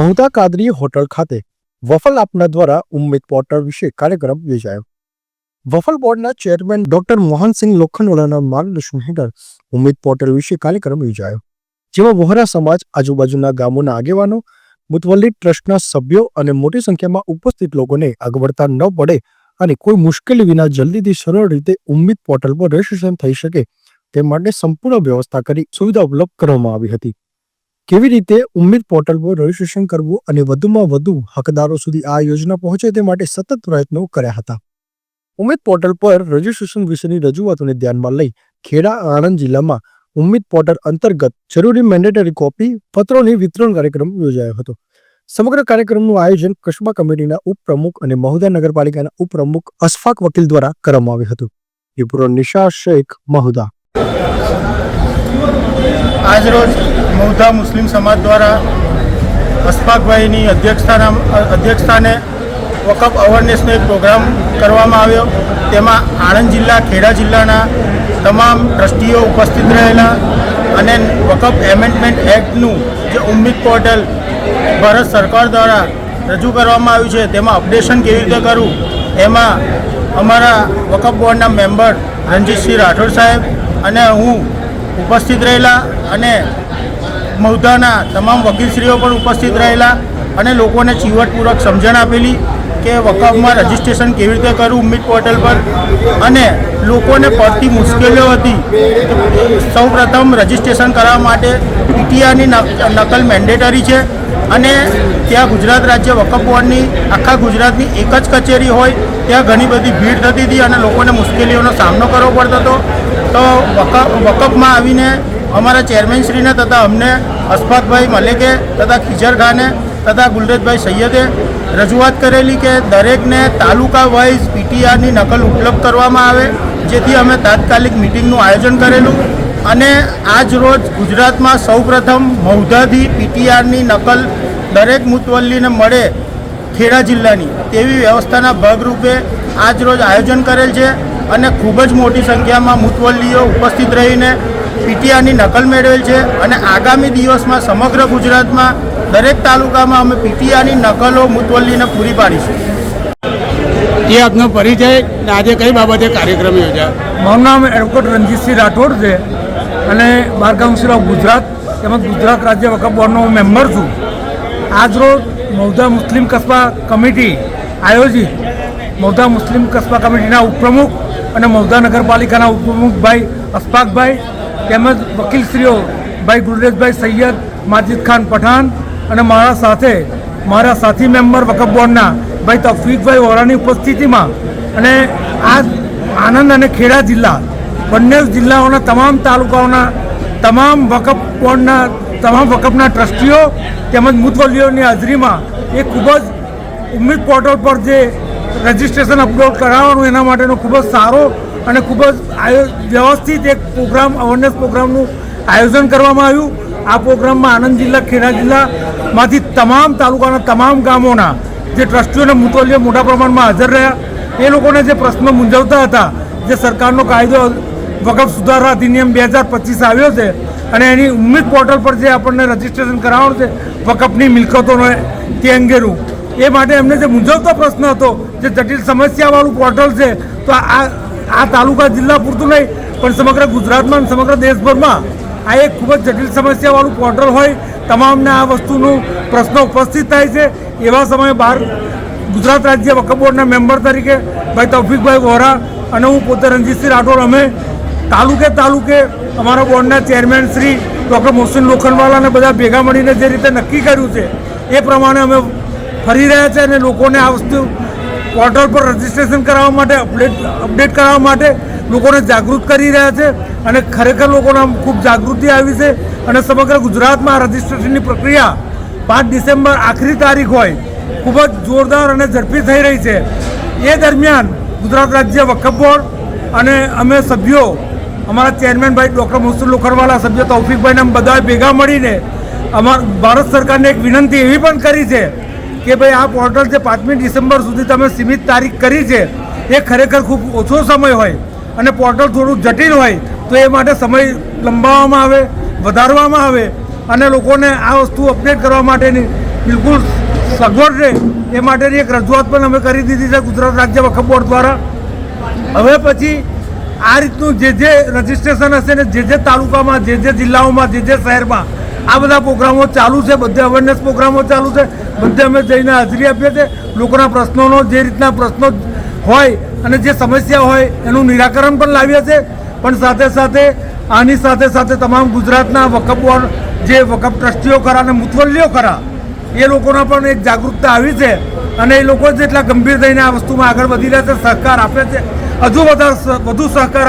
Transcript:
મહુતા Kadri hotel ખાતે વફલ આપના દ્વારા ઉમ્મીદ પોર્ટલ વિશે કાર્યક્રમ યોજાયો. વફલ બોર્ડના ચેરમેન ડોક્ટર મોહનસિંહ લોખંડવાલાના માર્ગદર્શન હેઠળ ઉમ્મીદ પોર્ટલ વિશે કાર્યક્રમ યોજાયો. જેમાં વોહરા સમાજ, આજુબાજુના ગામોના આગેવાનો મુતવલ્લી ટ્રસ્ટના સભ્યો અને મોટી સંખ્યામાં ઉપસ્થિત લોકોને અગવડતા ન પડે અને કોઈ મુશ્કેલી વિના જલ્દીથી સરળ રીતે ઉમ્મીદ પોર્ટલ પર રજીસ્ટ્રેશન થઈ શકે તે માટે સંપૂર્ણ વ્યવસ્થા કરી સુવિધા ઉપલબ્ધ કરવામાં આવી હતી. કેવી રીતે ઉમેદ પોર્ટલ પર રજીસ્ટ્રેશન કરવું અને વધુમાં વધુ હકદારો સુધી આ યોજના પહોંચે તે માટે સતત પ્રયત્નો કર્યા હતા. ઉમેદ પોર્ટલ પર રજીસ્ટ્રેશન વિશેની રજૂઆતોને ધ્યાનમાં લઈ ખેડા, આણંદ જિલ્લામાં ઉમેદ પોર્ટલ અંતર્ગત જરૂરી મેન્ડેટરી કોપી પત્રોની વિતરણ કાર્યક્રમ યોજાયો હતો. સમગ્ર કાર્યક્રમનું આયોજન કસ્બા કમિટીના ઉપપ્રમુખ અને મહુદા નગરપાલિકાના ઉપપ્રમુખ અશફાક વકીલ દ્વારા કરવામાં આવ્યું હતું. નિશા શેખ, મહુદા. આજરોજ મૌધા મુસ્લિમ સમાજ દ્વારા અશફાકભાઈની અધ્યક્ષતાના અધ્યક્ષસ્થાને વકફ અવેરનેસનો એક પ્રોગ્રામ કરવામાં આવ્યો. તેમાં આણંદ જિલ્લા, ખેડા જિલ્લાના તમામ ટ્રસ્ટીઓ ઉપસ્થિત રહેલા અને વકફ એમેન્ડમેન્ટ એક્ટનું જે ઉમ્મીદ પોર્ટલ ભારત સરકાર દ્વારા રજૂ કરવામાં આવ્યું છે, તેમાં અપડેશન કેવી રીતે કરવું? એમાં અમારા વકફ બોર્ડના મેમ્બર રણજીતસિંહ રાઠોડ સાહેબ અને હું ઉપસ્થિત રહેલા અને મૌધાના તમામ વકીલશ્રીઓ પણ ઉપસ્થિત રહેલા અને લોકોને ચીવટપૂર્વક સમજણ આપેલી કે વકફમાં રજિસ્ટ્રેશન કેવી રીતે કરવું ઉમ્મીદ પોર્ટલ પર અને લોકોને પડતી મુશ્કેલીઓ હતી સૌ પ્રથમ રજિસ્ટ્રેશન કરવા માટે પીટીઆરની નકલ મેન્ડેટરી છે. અને ત્યાં ગુજરાત રાજ્ય વકફ બોર્ડની, આખા ગુજરાતની એક જ કચેરી હોય, ત્યાં ઘણી બધી ભીડ થતી હતી અને લોકોને મુશ્કેલીઓનો સામનો કરવો પડતો હતો. તો વકફ, વકફમાં આવીને અમારા ચેરમેનશ્રીને તથા અમને અશફાકભાઈ મલેકે તથા ખીજર ખાને તથા ગુલરેજભાઈ સૈયદે રજૂઆત કરેલી કે દરેકને તાલુકા વાઇઝ પીટીઆરની નકલ ઉપલબ્ધ કરવામાં આવે, જેથી અમે તાત્કાલિક મિટિંગનું આયોજન કરેલું. અને આજ રોજ ગુજરાતમાં સૌપ્રથમ મૌધાથી પીટીઆરની નકલ દરેક મુતવલ્લીને મળે ખેડા જિલ્લાની તેવી વ્યવસ્થાના ભાગરૂપે આજ રોજ આયોજન કરેલ છે અને ખૂબ જ મોટી સંખ્યામાં મુતવલ્લીઓ ઉપસ્થિત રહીને પીટીઆરની નકલ મેળવેલ છે અને આગામી દિવસમાં સમગ્ર ગુજરાતમાં દરેક તાલુકામાં અમે પીટીઆરની નકલો મુતવલ્લીને પૂરી પાડીશું. એ આપનો પરિચય આજે કઈ બાબતે કાર્યક્રમ યોજાયો? મારું નામ એડવોકેટ રણજીતસિંહ રાઠોડ છે. અને બાર કાઉન્સિલ ઓફ ગુજરાત તેમજ ગુજરાત રાજ્ય વકફ બોર્ડનો હું મેમ્બર છું. આજરોજ મૌધા મુસ્લિમ કસ્બા કમિટી આયોજિત મૌધા મુસ્લિમ કસ્બા કમિટીના ઉપપ્રમુખ અને મૌધા નગરપાલિકાના ઉપપ્રમુખભાઈ ભાઈ અશફાકભાઈ તેમજ વકીલશ્રીઓ ભાઈ ગુરરેજભાઈ સૈયદ, માજીદ ખાન પઠાણ અને મારા સાથે મારા સાથી મેમ્બર વકફ બોર્ડના ભાઈ તફીકભાઈ વોરાની ઉપસ્થિતિમાં અને આ આણંદ અને ખેડા જિલ્લા બંને જિલ્લાઓના તમામ તાલુકાઓના, તમામ વકફ બોર્ડના, તમામ વકફના ટ્રસ્ટીઓ તેમજ મુતવલીઓની હાજરીમાં એ ખૂબ જ ઉમ્મીદ પોર્ટલ પર જે રજિસ્ટ્રેશન અપલોડ કરાવવાનું એના માટેનો ખૂબ જ સારો અને ખૂબ જ આયો, વ્યવસ્થિત એક પ્રોગ્રામ અવેરનેસ પ્રોગ્રામનું આયોજન કરવામાં આવ્યું. આ પ્રોગ્રામમાં આણંદ જિલ્લા, ખેડા જિલ્લામાંથી તમામ તાલુકાના તમામ ગામોના જે ટ્રસ્ટીઓ અને મુતવલીઓ મોટા પ્રમાણમાં હાજર રહ્યા. એ લોકોને જે પ્રશ્નો મૂંઝવતા હતા, જે સરકારનો કાયદો વકફ સુધારા અધિનિયમ બે હજાર પચીસ આવ્યો છે અને એની ઉમ્મીદ પોર્ટલ પર જે આપણને રજીસ્ટ્રેશન કરાવવાનું છે, વકફની મિલકતોનો તે અંગેનું. એ માટે એમને જે મૂંઝવતો પ્રશ્ન હતો, જે જટિલ સમસ્યાવાળું પોર્ટલ છે, તો આ આ તાલુકા જિલ્લા પૂરતું નહીં, પણ સમગ્ર ગુજરાતમાં સમગ્ર દેશભરમાં આ એક ખૂબ જ જટિલ સમસ્યાવાળું પોર્ટલ હોય, તમામને આ વસ્તુનું પ્રશ્ન ઉપસ્થિત થાય છે. એવા સમયે બહાર ગુજરાત રાજ્ય વકફ બોર્ડના મેમ્બર તરીકે ભાઈ તૌફિકભાઈ વોરા અને હું પોતે રણજીતસિંહ રાઠોડ, અમે તાલુકે તાલુકે અમારા બોર્ડના ચેરમેન શ્રી ડૉક્ટર મોહસિન લોખંડવાલાને બધા ભેગા મળીને જે રીતે નક્કી કર્યું છે, એ પ્રમાણે અમે ફરી રહ્યા છે અને લોકોને આ વસ્તુ પોર્ટલ પર રજીસ્ટ્રેશન કરાવવા માટે અપડેટ અપડેટ કરાવવા માટે લોકોને જાગૃત કરી રહ્યા છે અને ખરેખર લોકોને ખૂબ જાગૃતિ આવી છે અને સમગ્ર ગુજરાતમાં આ રજીસ્ટ્રેશનની પ્રક્રિયા પાંચ ડિસેમ્બર આખરી તારીખ હોય, ખૂબ જ જોરદાર અને ઝડપી થઈ રહી છે. એ દરમિયાન ગુજરાત રાજ્ય વકફ બોર્ડ અને અમે સભ્યો અમારા ચેરમેન ભાઈ ડૉક્ટર મોહસિન લોખરવાલા, સભ્ય તૌફિકભાઈને બધા ભેગા મળીને અમાર ભારત સરકારને એક વિનંતી એવી પણ કરી છે કે ભાઈ આ પોર્ટલ જે પાંચમી ડિસેમ્બર સુધી તમે સીમિત તારીખ કરી છે, એ ખરેખર ખૂબ ઓછો સમય હોય અને પોર્ટલ થોડું જટિલ હોય, તો એ માટે સમય લંબાવવામાં આવે, વધારવામાં આવે અને લોકોને આ વસ્તુ અપડેટ કરવા માટેની બિલકુલ સગવડ રહે, એ માટેની એક રજૂઆત પણ અમે કરી દીધી છે ગુજરાત રાજ્ય વખફ બોર્ડ દ્વારા. હવે પછી આ રીતનું જે જે રજિસ્ટ્રેશન હશે ને જે જે તાલુકામાં, જે જે જિલ્લાઓમાં, જે જે શહેરમાં આ બધા પ્રોગ્રામો ચાલુ છે, બધે અવેરનેસ પ્રોગ્રામો ચાલુ છે, બધે અમે જઈને હાજરી આપીએ છીએ. લોકોના પ્રશ્નોનો જે રીતના પ્રશ્નો હોય અને જે સમસ્યા હોય એનું નિરાકરણ પણ લાવીએ છીએ. પણ સાથે સાથે આની સાથે સાથે તમામ ગુજરાતના વકફ બોર્ડ, જે વકફ ટ્રસ્ટીઓ ખરા અને મુતવલ્લીઓ ખરા, એ લોકોના પણ એક જાગૃતતા આવી છે. અને એ લોકો જેટલા ગંભીર થઈને આ વસ્તુમાં આગળ વધી રહ્યા છે, સહકાર આપે છે. А џубата во Дусан кара